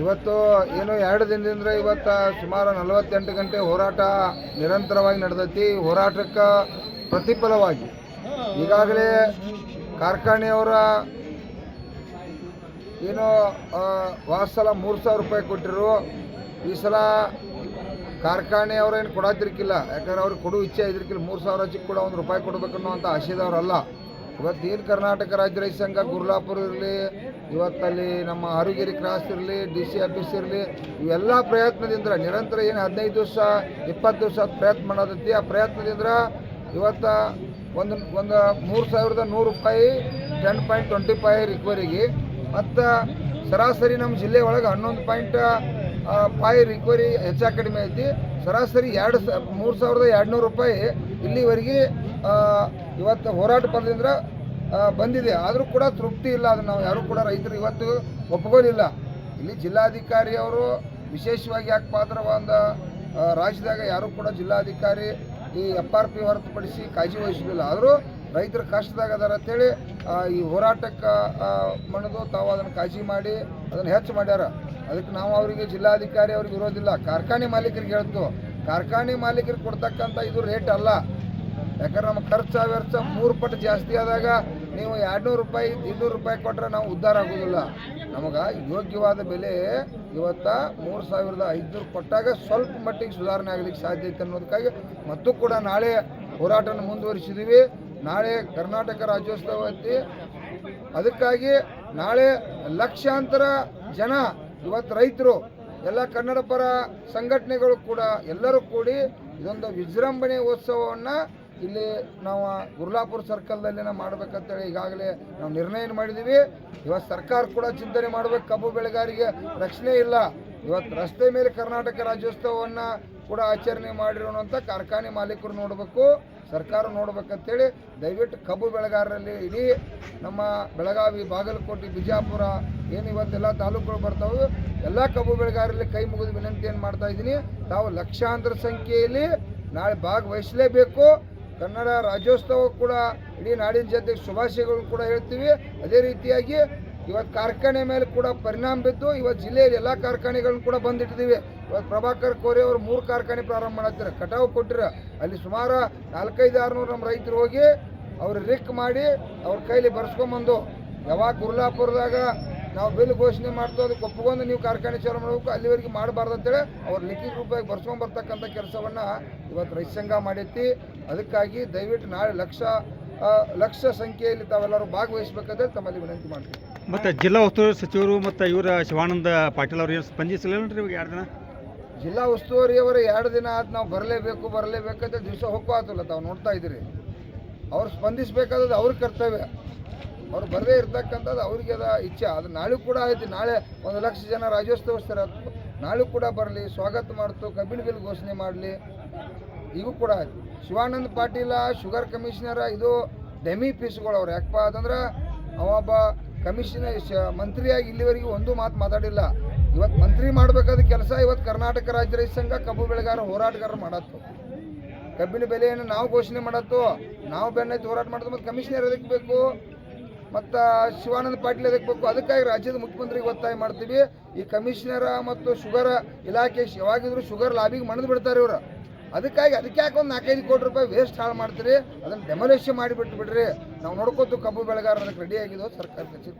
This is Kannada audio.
ಇವತ್ತು ಏನು ಎರಡು ದಿನದಿಂದ ಇವತ್ತು ಸುಮಾರು ನಲವತ್ತೆಂಟು ಗಂಟೆ ಹೋರಾಟ ನಿರಂತರವಾಗಿ ನಡೆದೈತಿ. ಹೋರಾಟಕ್ಕೆ ಪ್ರತಿಫಲವಾಗಿ ಈಗಾಗಲೇ ಕಾರ್ಖಾನೆಯವರ ಏನು ವಾಸಲ ಮೂರು ಸಾವಿರ ರೂಪಾಯಿ ಕೊಟ್ಟಿರು. ಈ ಸಲ ಕಾರ್ಖಾನೆಯವರೇನು ಕೊಡತಿರ್ಕಿಲ್ಲ. ಯಾಕಂದ್ರೆ ಅವ್ರಿಗೆ ಕೊಡು ಇಚ್ಛೆ ಇದ್ರಕ್ಕಿಲ್ಲ ಮೂರು ಸಾವಿರ ಚಿಕ್ಕ ಕೂಡ ಒಂದು ರೂಪಾಯಿ ಕೊಡಬೇಕು ಅಂತ ಆಶಯದವರಲ್ಲ ಇವತ್ತು ಏನು ಕರ್ನಾಟಕ ರಾಜ್ಯ ರೈತ ಸಂಘ ಗುರ್ಲಾಪುರ ಇರಲಿ, ಇವತ್ತಲ್ಲಿ ನಮ್ಮ ಹರುಗಿರಿ ಕ್ರಾಸ್ ಇರಲಿ, ಡಿ ಸಿ ಆಫೀಸ್ ಇರಲಿ, ಇವೆಲ್ಲ ಪ್ರಯತ್ನದಿಂದ ನಿರಂತರ ಏನು ಹದಿನೈದು ದಿವಸ, ಇಪ್ಪತ್ತು ದಿವಸ ಪ್ರಯತ್ನ ಮಾಡೋದೈತಿ. ಆ ಪ್ರಯತ್ನದಿಂದ ಇವತ್ತು ಒಂದು ಒಂದು ಮೂರು ಸಾವಿರದ ನೂರು ರೂಪಾಯಿ ಟೆನ್ ಪಾಯಿಂಟ್ ಟ್ವೆಂಟಿ ಫೈವ್ ರಿಕ್ವರಿಗೆ ಮತ್ತು ಸರಾಸರಿ ನಮ್ಮ ಜಿಲ್ಲೆ ಒಳಗೆ ಹನ್ನೊಂದು ಪಾಯಿಂಟ್ ಫೈವ್ ರಿಕ್ವರಿ ಹೆಚ್ಚಾ ಕಡಿಮೆ ಐತಿ. ಸರಾಸರಿ ಎರಡು ಮೂರು ಸಾವಿರದ ಎರಡುನೂರು ರೂಪಾಯಿ ಇಲ್ಲಿವರೆಗೆ ಇವತ್ತು ಹೋರಾಟ ಪರದಿಂದ ಬಂದಿದೆ. ಆದರೂ ಕೂಡ ತೃಪ್ತಿ ಇಲ್ಲ. ಅದು ನಾವು ಯಾರೂ ಕೂಡ ರೈತರು ಇವತ್ತು ಒಪ್ಕೊಳ್ಳಿಲ್ಲ ಇಲ್ಲಿ ಜಿಲ್ಲಾಧಿಕಾರಿಯವರು ವಿಶೇಷವಾಗಿ ಯಾಕೆ ಪಾತ್ರವಾದ ರಾಜ್ಯದಾಗ ಯಾರೂ ಕೂಡ ಜಿಲ್ಲಾಧಿಕಾರಿ ಈ ಎಫ್ ಆರ್ ಪಿ ಹೊರತುಪಡಿಸಿ ಕಾಳಜಿ ವಹಿಸಲಿಲ್ಲ ಆದರೂ ರೈತರ ಕಷ್ಟದಾಗ ಅದಾರ ಅಂತೇಳಿ ಈ ಹೋರಾಟಕ್ಕೆ ಮಣದು ತಾವು ಅದನ್ನು ಕಾಳಜಿ ಮಾಡಿ ಅದನ್ನು ಹೆಚ್ಚು ಮಾಡ್ಯಾರ. ಅದಕ್ಕೆ ನಾವು ಅವರಿಗೆ ಜಿಲ್ಲಾಧಿಕಾರಿ ಅವ್ರಿಗೆ ಇರೋದಿಲ್ಲ ಕಾರ್ಖಾನೆ ಮಾಲೀಕರಿಗೆ ಹೇಳ್ತು. ಕಾರ್ಖಾನೆ ಮಾಲೀಕರಿಗೆ ಕೊಡ್ತಕ್ಕಂಥ ಇದು ರೇಟ್ ಅಲ್ಲ. ಯಾಕಂದ್ರೆ ನಮ್ಮ ಖರ್ಚು ವೆರ್ಚ ಮೂರು ಪಟ್ಟು ಜಾಸ್ತಿ ಆದಾಗ ನೀವು ಎರಡುನೂರು ರೂಪಾಯಿ, ಇನ್ನೂರು ರೂಪಾಯಿ ಕೊಟ್ಟರೆ ನಾವು ಉದ್ಧಾರ ಆಗೋದಿಲ್ಲ. ನಮಗೆ ಯೋಗ್ಯವಾದ ಬೆಲೆ ಇವತ್ತ ಮೂರು ಸಾವಿರದ ಐದುನೂರು ಕೊಟ್ಟಾಗ ಸ್ವಲ್ಪ ಮಟ್ಟಿಗೆ ಸುಧಾರಣೆ ಆಗಲಿಕ್ಕೆ ಸಾಧ್ಯ ಐತೆ ಅನ್ನೋದಕ್ಕಾಗಿ ಮತ್ತು ಕೂಡ ನಾಳೆ ಹೋರಾಟವನ್ನು ಮುಂದುವರಿಸಿದ್ದೀವಿ ನಾಳೆ ಕರ್ನಾಟಕ ರಾಜ್ಯೋತ್ಸವ ಐತಿ. ಅದಕ್ಕಾಗಿ ನಾಳೆ ಲಕ್ಷಾಂತರ ಜನ ಇವತ್ತು ರೈತರು, ಎಲ್ಲ ಕನ್ನಡ ಪರ ಸಂಘಟನೆಗಳು ಕೂಡ ಎಲ್ಲರೂ ಕೂಡಿ ಇದೊಂದು ವಿಜೃಂಭಣೆ ಉತ್ಸವವನ್ನು ಇಲ್ಲಿ ನಾವು ಗುರ್ಲಾಪುರ ಸರ್ಕಲ್ದಲ್ಲಿ ನಾವು ಮಾಡ್ಬೇಕಂತೇಳಿ ಈಗಾಗಲೇ ನಾವು ನಿರ್ಣಯ ಮಾಡಿದ್ದೀವಿ ಇವತ್ತು ಸರ್ಕಾರ ಕೂಡ ಚಿಂತನೆ ಮಾಡಬೇಕು. ಕಬ್ಬು ಬೆಳೆಗಾರಿಗೆ ರಕ್ಷಣೆ ಇಲ್ಲ. ಇವತ್ತು ರಸ್ತೆ ಮೇಲೆ ಕರ್ನಾಟಕ ರಾಜ್ಯೋತ್ಸವವನ್ನು ಕೂಡ ಆಚರಣೆ ಮಾಡಿರೋಣಂಥ ಕಾರ್ಖಾನೆ ಮಾಲೀಕರು ನೋಡಬೇಕು. ಸರ್ಕಾರ ನೋಡ್ಬೇಕಂತೇಳಿ ದಯವಿಟ್ಟು ಕಬ್ಬು ಬೆಳೆಗಾರರಲ್ಲಿ ಇಡೀ ನಮ್ಮ ಬೆಳಗಾವಿ, ಬಾಗಲಕೋಟೆ, ಬಿಜಾಪುರ ಏನು ಇವತ್ತೆಲ್ಲ ತಾಲೂಕುಗಳು ಬರ್ತಾವೆ ಎಲ್ಲ ಕಬ್ಬು ಬೆಳೆಗಾರರಲ್ಲಿ ಕೈ ಮುಗಿದು ವಿನಂತಿಯನ್ನು ಮಾಡ್ತಾ ಇದ್ದೀನಿ. ತಾವು ಲಕ್ಷಾಂತರ ಸಂಖ್ಯೆಯಲ್ಲಿ ನಾಳೆ ಭಾಗವಹಿಸಲೇಬೇಕು. ಕನ್ನಡ ರಾಜ್ಯೋತ್ಸವ ಕೂಡ ಇಡೀ ನಾಡಿನ ಜನತೆಗೆ ಶುಭಾಶಯಗಳು ಕೂಡ ಹೇಳ್ತೀವಿ. ಅದೇ ರೀತಿಯಾಗಿ ಇವತ್ತು ಕಾರ್ಖಾನೆ ಮೇಲೆ ಕೂಡ ಪರಿಣಾಮ ಬಿದ್ದು ಇವತ್ತು ಜಿಲ್ಲೆಯಲ್ಲಿ ಎಲ್ಲ ಕಾರ್ಖಾನೆಗಳನ್ನು ಕೂಡ ಬಂದಿಟ್ಟಿದ್ದೀವಿ ಇವತ್ತು ಪ್ರಭಾಕರ್ ಕೋರೆ ಅವರು ಮೂರು ಕಾರ್ಖಾನೆ ಪ್ರಾರಂಭ ಮಾಡತ್ತಾರೆ ಕಟಾವು ಕೊಟ್ಟಿರ ಅಲ್ಲಿ ಸುಮಾರು ನಾಲ್ಕೈದು ಆರುನೂರು ನಮ್ಮ ರೈತರು ಹೋಗಿ ಅವ್ರು ರಿಕ್ ಮಾಡಿ ಅವ್ರ ಕೈಲಿ ಬರ್ಸ್ಕೊಂಬಂದು ಯಾವಾಗ ಗುರ್ಲಾಪುರದಾಗ ನಾವು ಬಿಲ್ ಘೋಷಣೆ ಮಾಡ್ತೋ ಅದಕ್ಕೆ ಒಪ್ಪಿಕೊಂಡು ನೀವು ಕಾರ್ಖಾನೆ ಚಾಲು ಮಾಡಬೇಕು ಅಲ್ಲಿವರೆಗೆ ಮಾಡಬಾರ್ದು ಅಂತೇಳಿ ಅವ್ರು ಲಿಖಿತ ರೂಪಾಯಿ ಬರ್ಸ್ಕೊಂಡ್ ಬರ್ತಕ್ಕಂಥ ಕೆಲಸವನ್ನು ಇವತ್ತು ರೈತ ಸಂಘ ಮಾಡೈತಿ ಅದಕ್ಕಾಗಿ ದಯವಿಟ್ಟು ನಾಳೆ ಲಕ್ಷ ಲಕ್ಷ ಸಂಖ್ಯೆಯಲ್ಲಿ ತಾವೆಲ್ಲರೂ ಭಾಗವಹಿಸಬೇಕಂದ್ರೆ ತಮ್ಮಲ್ಲಿ ವಿನಂತಿ ಮಾಡ್ತೀವಿ. ಮತ್ತು ಜಿಲ್ಲಾ ಉಸ್ತುವಾರಿ ಸಚಿವರು ಮತ್ತು ಇವರ ಶಿವಾನಂದ ಪಾಟೀಲ್ ಅವರು ಏನು ಸ್ಪಂದಿಸಲಿಲ್ಲ ಇವಾಗ ಎರಡು ದಿನ? ಜಿಲ್ಲಾ ಉಸ್ತುವಾರಿಯವರು ಎರಡು ದಿನ ಆದ ನಾವು ಬರಲೇಬೇಕು ಬರಲೇಬೇಕಂತ ದಿವಸ ಹೋಗ್ಕೋತಿಲ್ಲ ತಾವು ನೋಡ್ತಾ ಇದ್ದೀರಿ. ಅವ್ರು ಸ್ಪಂದಿಸಬೇಕಾದದ್ದು ಅವ್ರ ಕರ್ತವ್ಯ. ಅವ್ರು ಬರದೇ ಇರ್ತಕ್ಕಂಥದ್ದು ಅವ್ರಿಗೆ ಅದ ಇಚ್ಛೆ. ಅದು ನಾಳೆ ಕೂಡ ಐತಿ ನಾಳೆ ಒಂದು ಲಕ್ಷ ಜನ ರಾಜ್ಯೋತ್ಸವಸ್ಥರ ನಾಳೆ ಕೂಡ ಬರಲಿ. ಸ್ವಾಗತ ಮಾಡ್ತು. ಕಬ್ಬಿನ ಬಿಲ್ ಘೋಷಣೆ ಮಾಡಲಿ. ಈಗೂ ಕೂಡ ಆಯ್ತು. ಶಿವಾನಂದ ಪಾಟೀಲ, ಶುಗರ್ ಕಮಿಷನರ, ಇದು ಡೆಮಿ ಪೀಸ್ಗಳು ಅವ್ರು. ಯಾಕಪ್ಪ ಅಂತಂದ್ರೆ ಅವೊಬ್ಬ ಕಮಿಷನರ್ ಮಂತ್ರಿಯಾಗಿ ಇಲ್ಲಿವರೆಗೆ ಒಂದು ಮಾತು ಮಾತಾಡಿಲ್ಲ. ಇವತ್ತು ಮಂತ್ರಿ ಮಾಡಬೇಕಾದ ಕೆಲಸ ಇವತ್ತು ಕರ್ನಾಟಕ ರಾಜ್ಯ ರೈತ ಸಂಘ ಕಬ್ಬು ಬೆಳೆಗಾರ ಹೋರಾಟಗಾರರು ಮಾಡತ್ತು. ಕಬ್ಬಿನ ಬೆಲೆಯನ್ನು ನಾವು ಘೋಷಣೆ ಮಾಡತ್ತು. ನಾವು ಬೆನ್ನೈತಿ ಹೋರಾಟ ಮಾಡೋದು ಮತ್ತು ಕಮಿಷನರ್ ಎದಕ್ಕೆ ಬೇಕು? ಮತ್ತು ಶಿವಾನಂದ ಪಾಟೀಲ್ ಅದಕ್ಕೆ ಬೇಕು? ಅದಕ್ಕಾಗಿ ರಾಜ್ಯದ ಮುಖ್ಯಮಂತ್ರಿಗೆ ಒತ್ತಾಯ ಮಾಡ್ತೀವಿ. ಈ ಕಮಿಷನರ ಮತ್ತು ಶುಗರ್ ಇಲಾಖೆ ಯಾವಾಗಿದ್ರು ಶುಗರ್ ಲಾಬಿಗೆ ಮಣದು ಬಿಡ್ತಾರೆ ಇವರು. ಅದಕ್ಕಾಗಿ ಅದಕ್ಕೆ ಯಾಕೆ ಒಂದು ನಾಲ್ಕೈದು ಕೋಟಿ ರೂಪಾಯಿ ವೇಸ್ಟ್ ಹಾಳು ಮಾಡ್ತೀರಿ? ಅದನ್ನು ಡೆಮೊಲೇಷನ್ ಮಾಡಿಬಿಟ್ಟು ಬಿಡ್ರಿ ನಾವು ನೋಡ್ಕೋತು ಕಬ್ಬು ಬೆಳೆಗಾರ ಅದಕ್ಕೆ ರೆಡಿ ಆಗಿದ್ದು ಸರ್ಕಾರ ಕಚೇರಿ